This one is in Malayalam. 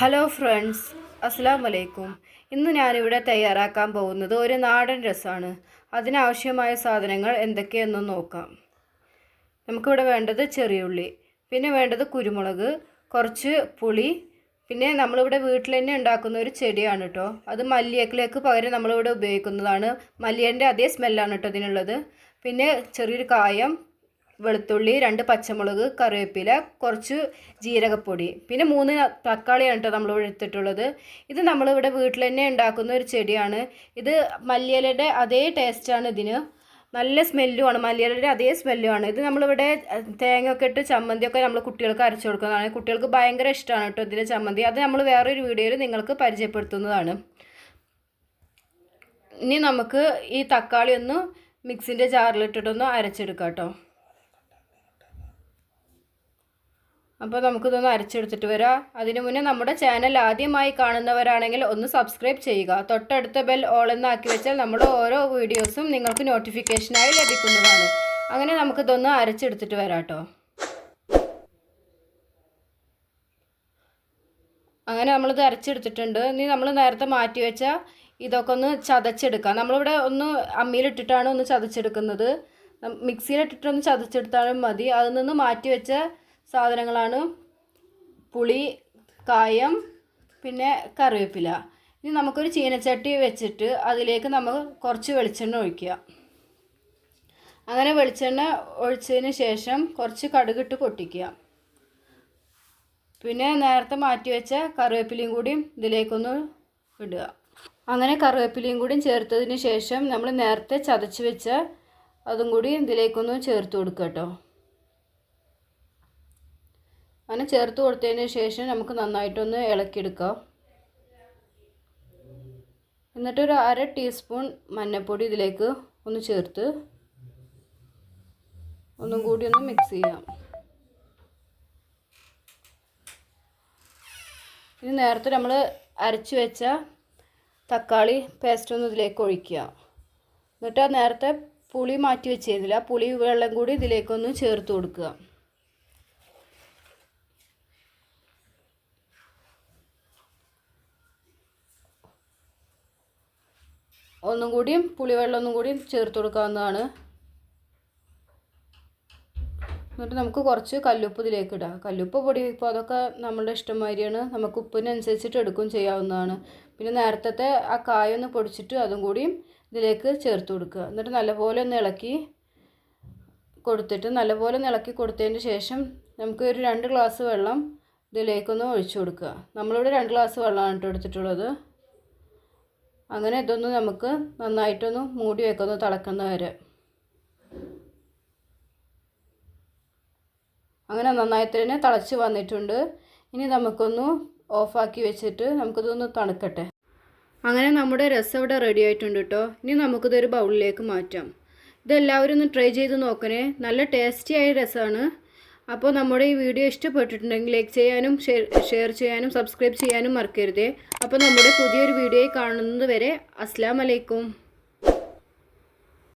ഹലോ ഫ്രണ്ട്സ് അസ്സാം വലൈക്കും ഇന്ന് ഞാനിവിടെ തയ്യാറാക്കാൻ പോകുന്നത് ഒരു നാടൻ രസമാണ്. അതിനാവശ്യമായ സാധനങ്ങൾ എന്തൊക്കെയെന്ന് നോക്കാം. നമുക്കിവിടെ വേണ്ടത് ചെറിയുള്ളി പിന്നെ വേണ്ടത് കുരുമുളക് കുറച്ച് പുളി പിന്നെ നമ്മളിവിടെ വീട്ടിൽ തന്നെ ഉണ്ടാക്കുന്ന ഒരു ചെടിയാണ് കേട്ടോ അത് മല്ലിയേക്കിലേക്ക് പകരം നമ്മളിവിടെ ഉപയോഗിക്കുന്നതാണ്. മല്ലിയന്റെ അതേ സ്മെല്ലാണ് കേട്ടോ ഇതിനുള്ളത്. പിന്നെ ചെറിയൊരു കായം വെളുത്തുള്ളി രണ്ട് പച്ചമുളക് കറിവേപ്പില കുറച്ച് ജീരകപ്പൊടി. പിന്നെ മൂന്ന് തക്കാളിയാണ് കേട്ടോ നമ്മൾ എടുത്തിട്ടുള്ളത്. ഇത് നമ്മളിവിടെ വീട്ടിൽ തന്നെ ഉണ്ടാക്കുന്ന ഒരു ചെടിയാണ്. ഇത് മല്ലിയിലയുടെ അതേ ടേസ്റ്റാണ് ഇതിന്. നല്ല സ്മെല്ലുമാണ് മല്ലിയിലയുടെ അതേ സ്മെല്ലുമാണ് ഇത് നമ്മളിവിടെ തേങ്ങ ഒക്കെ ഇട്ട് ചമ്മന്തിയൊക്കെ നമ്മൾ കുട്ടികൾക്ക് അരച്ചു കൊടുക്കുന്നതാണ്. കുട്ടികൾക്ക് ഭയങ്കര ഇഷ്ടമാണ് കേട്ടോ ഇതിന്റെ ചമ്മന്തി. അത് നമ്മൾ വേറൊരു വീഡിയോയിൽ നിങ്ങൾക്ക് പരിചയപ്പെടുത്തുന്നതാണ്. ഇനി നമുക്ക് ഈ തക്കാളി ഒന്ന് മിക്സിന്റെ ജാറിലിട്ടിട്ടൊന്ന് അരച്ചെടുക്കാം കേട്ടോ അപ്പോൾ നമുക്കിതൊന്ന് അരച്ചെടുത്തിട്ട് വരാം. അതിനു മുന്നേ നമ്മുടെ ചാനൽ ആദ്യമായി കാണുന്നവരാണെങ്കിൽ ഒന്ന് സബ്സ്ക്രൈബ് ചെയ്യുക. തൊട്ടടുത്ത ബെൽ ഓൾ എന്നാക്കി വെച്ചാൽ നമ്മുടെ ഓരോ വീഡിയോസും നിങ്ങൾക്ക് നോട്ടിഫിക്കേഷനായി ലഭിക്കുന്നതാണ്. അങ്ങനെ നമുക്കിതൊന്ന് അരച്ചെടുത്തിട്ട് വരാം കേട്ടോ അങ്ങനെ നമ്മളിത് അരച്ചെടുത്തിട്ടുണ്ട്. ഇനി നമ്മൾ നേരത്തെ മാറ്റി വെച്ച ഇതൊക്കെ ഒന്ന് ചതച്ചെടുക്കാം. നമ്മളിവിടെ ഒന്ന് അമ്മിയിലിട്ടിട്ടാണ് ഒന്ന് ചതച്ചെടുക്കുന്നത്. മിക്സിയിലിട്ടിട്ടൊന്ന് ചതച്ചെടുത്താലും മതി. അതിൽ നിന്ന് മാറ്റി വെച്ച സാധനങ്ങളാണ്. പുളി കായം പിന്നെ കറിവേപ്പില. ഇനി നമുക്കൊരു ചീനച്ചട്ടി വെച്ചിട്ട് അതിലേക്ക് നമ്മൾ കുറച്ച് വെളിച്ചെണ്ണ ഒഴിക്കുക. അങ്ങനെ വെളിച്ചെണ്ണ ഒഴിച്ചതിന് ശേഷം കുറച്ച് കടുകിട്ട് പൊട്ടിക്കുക. പിന്നെ നേരത്തെ മാറ്റി വെച്ച കറിവേപ്പിലയും കൂടിയും ഇതിലേക്കൊന്ന് ഇടുക. അങ്ങനെ കറിവേപ്പിലയും കൂടി ചേർത്തതിന് ശേഷം നമ്മൾ നേരത്തെ ചതച്ച് വെച്ച അതും കൂടി ഇതിലേക്കൊന്ന് ചേർത്ത് കൊടുക്കുക കേട്ടോ. അങ്ങനെ ചേർത്ത് കൊടുത്തതിന് ശേഷം നമുക്ക് നന്നായിട്ടൊന്ന് ഇളക്കിയെടുക്കാം. എന്നിട്ടൊരു അര ടീസ്പൂൺ മഞ്ഞൾപ്പൊടി ഇതിലേക്ക് ഒന്ന് ചേർത്ത് ഒന്നും കൂടി ഒന്ന് മിക്സ് ചെയ്യാം. ഇനി നേരത്തെ നമ്മൾ അരച്ച് വെച്ച തക്കാളി പേസ്റ്റ് ഒന്ന് ഇതിലേക്ക് ഒഴിക്കുക. എന്നിട്ട് നേരത്തെ പുളി മാറ്റി വെച്ചിരുന്നില്ല. പുളി വെള്ളം കൂടി ഇതിലേക്കൊന്ന് ചേർത്ത് കൊടുക്കുക. ഒന്നും കൂടിയും പുളിവെള്ളം ഒന്നും കൂടിയും ചേർത്ത് കൊടുക്കാവുന്നതാണ്. എന്നിട്ട് നമുക്ക് കുറച്ച് കല്ലുപ്പ് ഇതിലേക്ക് ഇടാം. കല്ലുപ്പ് പൊടി ഇപ്പോൾ അതൊക്കെ നമ്മളുടെ ഇഷ്ടംമാതിരിയാണ് നമുക്ക് ഉപ്പിനനുസരിച്ചിട്ട് എടുക്കും ചെയ്യാവുന്നതാണ്. പിന്നെ നേരത്തെ ആ കായൊന്ന് പൊടിച്ചിട്ട് അതും കൂടിയും ഇതിലേക്ക് ചേർത്ത് കൊടുക്കുക. എന്നിട്ട് നല്ലപോലെ ഒന്ന് ഇളക്കി കൊടുത്തിട്ട് നല്ലപോലെ ഇളക്കി കൊടുത്തതിന് ശേഷം നമുക്ക് ഒരു രണ്ട് ഗ്ലാസ് വെള്ളം ഇതിലേക്കൊന്ന് ഒഴിച്ചു കൊടുക്കുക. നമ്മളിവിടെ രണ്ട് ഗ്ലാസ് വെള്ളമാണ് കേട്ടോ എടുത്തിട്ടുള്ളത്. അങ്ങനെ ഇതൊന്ന് നമുക്ക് നന്നായിട്ടൊന്ന് മൂടി വെക്കുന്നു തിളക്കുന്ന വരെ. അങ്ങനെ നന്നായിട്ട് തന്നെ തിളച്ച് വന്നിട്ടുണ്ട്. ഇനി നമുക്കൊന്ന് ഓഫാക്കി വെച്ചിട്ട് നമുക്കിതൊന്ന് തണുക്കട്ടെ. അങ്ങനെ നമ്മുടെ രസം ഇവിടെ റെഡി ആയിട്ടുണ്ട് കേട്ടോ ഇനി നമുക്കിതൊരു ബൗളിലേക്ക് മാറ്റാം. ഇതെല്ലാവരും ഒന്ന് ട്രൈ ചെയ്ത് നോക്കണേ. നല്ല ടേസ്റ്റി ആയ രസമാണ് അപ്പോൾ നമ്മുടെ ഈ വീഡിയോ ഇഷ്ടപ്പെട്ടിട്ടുണ്ടെങ്കിൽ ലൈക്ക് ചെയ്യാനും ഷെയർ ചെയ്യാനും സബ്സ്ക്രൈബ് ചെയ്യാനും മറക്കരുതേ. അപ്പോൾ നമ്മുടെ പുതിയൊരു വീഡിയോയിൽ കാണുന്നത് വരെ അസ്സാം വലൈക്കും